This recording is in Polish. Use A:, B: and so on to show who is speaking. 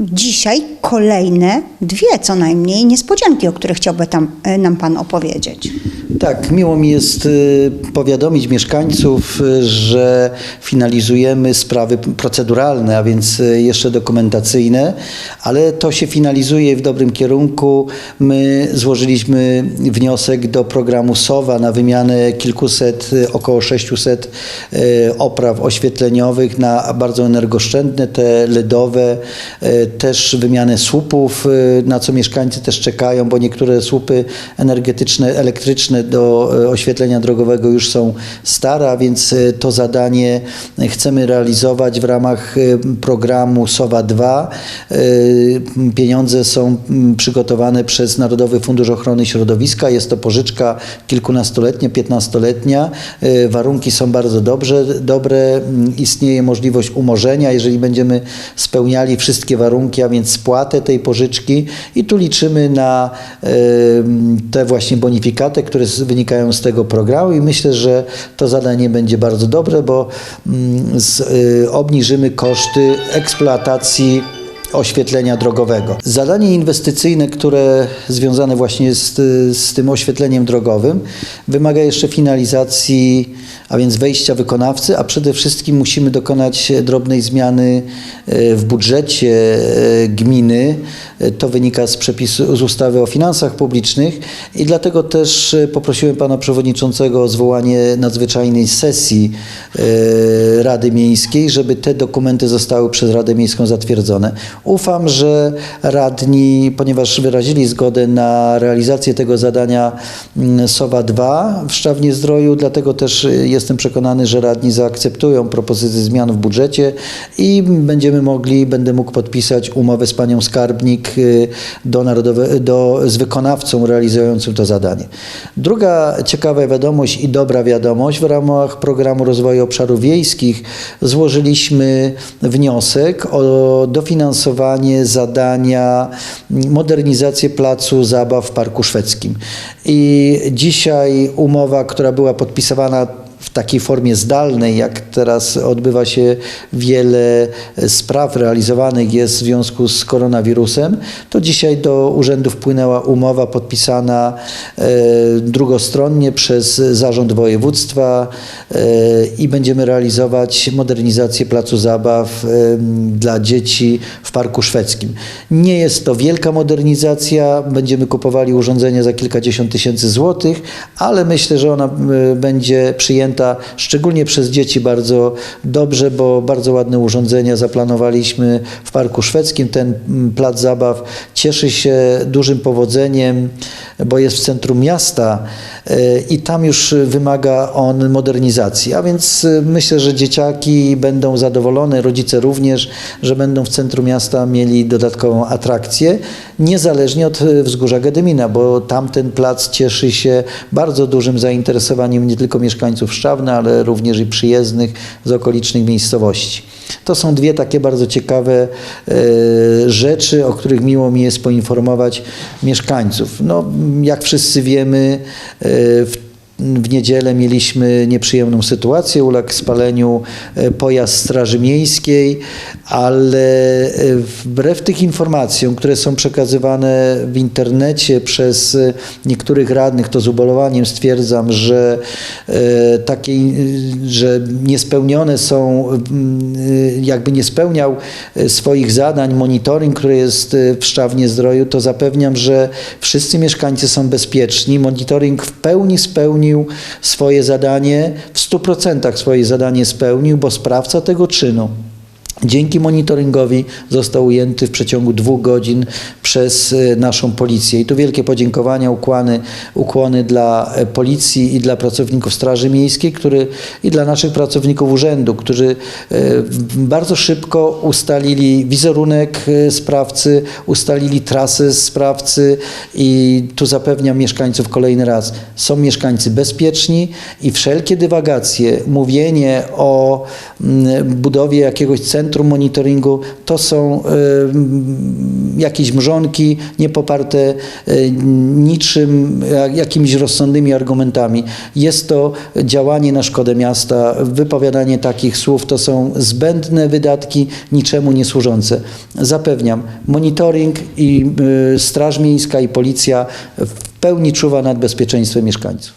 A: dzisiaj kolejne dwie co najmniej niespodzianki, o których chciałby tam, e, nam Pan opowiedzieć.
B: Tak, miło mi jest y, powiadomić mieszkańców, y, że finalizujemy sprawy proceduralne, a więc y, jeszcze dokumentacyjne, ale to się finalizuje w dobrym kierunku. My złożyliśmy wniosek do programu SOWA na wymianę kilkuset, około 600 y, opraw oświetleniowych na bardzo energooszczędne, te LEDowe, też wymianę słupów, na co mieszkańcy też czekają, bo niektóre słupy energetyczne, elektryczne do e, oświetlenia drogowego już są stare, a więc e, to zadanie chcemy realizować w ramach e, programu SOWA 2. E, Pieniądze są mm, przygotowane przez Narodowy Fundusz Ochrony Środowiska. Jest to pożyczka kilkunastoletnia, piętnastoletnia. Warunki są bardzo dobrze, dobre. Mm, Istnieje możliwość umorzenia, jeżeli będziemy spełniali wszystkie warunki, a więc spłatę tej pożyczki i tu liczymy na te właśnie bonifikaty, które wynikają z tego programu i myślę, że to zadanie będzie bardzo dobre, bo mm, y, obniżymy koszty eksploatacji oświetlenia drogowego. Zadanie inwestycyjne, które związane właśnie z, z tym oświetleniem drogowym, wymaga jeszcze finalizacji, a więc wejścia wykonawcy, a przede wszystkim musimy dokonać drobnej zmiany e, w budżecie e, gminy. To wynika z przepisu z ustawy o finansach publicznych i dlatego też poprosiłem pana przewodniczącego o zwołanie nadzwyczajnej sesji Rady Miejskiej, żeby te dokumenty zostały przez Radę Miejską zatwierdzone. Ufam, że radni, ponieważ wyrazili zgodę na realizację tego zadania mm, SOWA 2 w Szczawnie Zdroju, dlatego też y, jestem przekonany, że radni zaakceptują propozycje zmian w budżecie i będziemy mogli, będę mógł podpisać umowę z panią skarbnik y, do narodowe, do, z wykonawcą realizującym to zadanie. Druga ciekawa wiadomość i dobra wiadomość, w ramach programu rozwoju obszarów wiejskich złożyliśmy wniosek o dofinansowanie zadania modernizację placu zabaw w Parku Szwedzkim. I dzisiaj umowa, która była podpisywana w takiej formie zdalnej, jak teraz odbywa się wiele spraw realizowanych jest w związku z koronawirusem, to dzisiaj do urzędu wpłynęła umowa podpisana e, drugostronnie przez Zarząd Województwa e, i będziemy realizować modernizację placu zabaw e, dla dzieci w Parku Szwedzkim. Nie jest to wielka modernizacja, będziemy kupowali urządzenia za kilkadziesiąt tysięcy złotych, ale myślę, że ona będzie przyjęta szczególnie przez dzieci bardzo dobrze, bo bardzo ładne urządzenia zaplanowaliśmy w Parku Szwedzkim. Ten mm, plac zabaw cieszy się dużym powodzeniem, bo jest w centrum miasta e, i tam już wymaga on modernizacji. A więc e, myślę, że dzieciaki będą zadowolone, rodzice również, że będą w centrum miasta mieli dodatkową atrakcję, niezależnie od e, wzgórza Gedymina, bo tamten plac cieszy się bardzo dużym zainteresowaniem nie tylko mieszkańców Szczawna, ale również i przyjezdnych z okolicznych miejscowości. To są dwie takie bardzo ciekawe e, rzeczy, o których miło mi jest poinformować mieszkańców. No, jak wszyscy wiemy, e, w w niedzielę mieliśmy nieprzyjemną sytuację, uległ spaleniu e, pojazd Straży Miejskiej, ale e, wbrew tych informacjom, które są przekazywane w internecie przez e, niektórych radnych, to z ubolewaniem stwierdzam, że takie, że niespełnione są, jakby nie spełniał swoich zadań monitoring, który jest w Szczawnie Zdroju, to zapewniam, że wszyscy mieszkańcy są bezpieczni. Monitoring w pełni spełnił swoje zadanie, w 100% swoje zadanie spełnił, bo sprawca tego czynu Dzięki monitoringowi został ujęty w przeciągu dwóch godzin przez e, naszą policję. I tu wielkie podziękowania, ukłony, ukłony dla e, policji i dla pracowników Straży Miejskiej, który, i dla naszych pracowników urzędu, którzy e, bardzo szybko ustalili wizerunek sprawcy, ustalili trasę sprawcy i tu zapewniam mieszkańców kolejny raz, są mieszkańcy bezpieczni i wszelkie dywagacje, mówienie o mm, budowie jakiegoś centrum centrum monitoringu to są e, jakieś mrzonki niepoparte e, niczym, jak- jakimiś rozsądnymi argumentami. Jest to działanie na szkodę miasta. Wypowiadanie takich słów to są zbędne wydatki, niczemu nie służące. Zapewniam, monitoring i Straż Miejska i Policja w pełni czuwa nad bezpieczeństwem mieszkańców.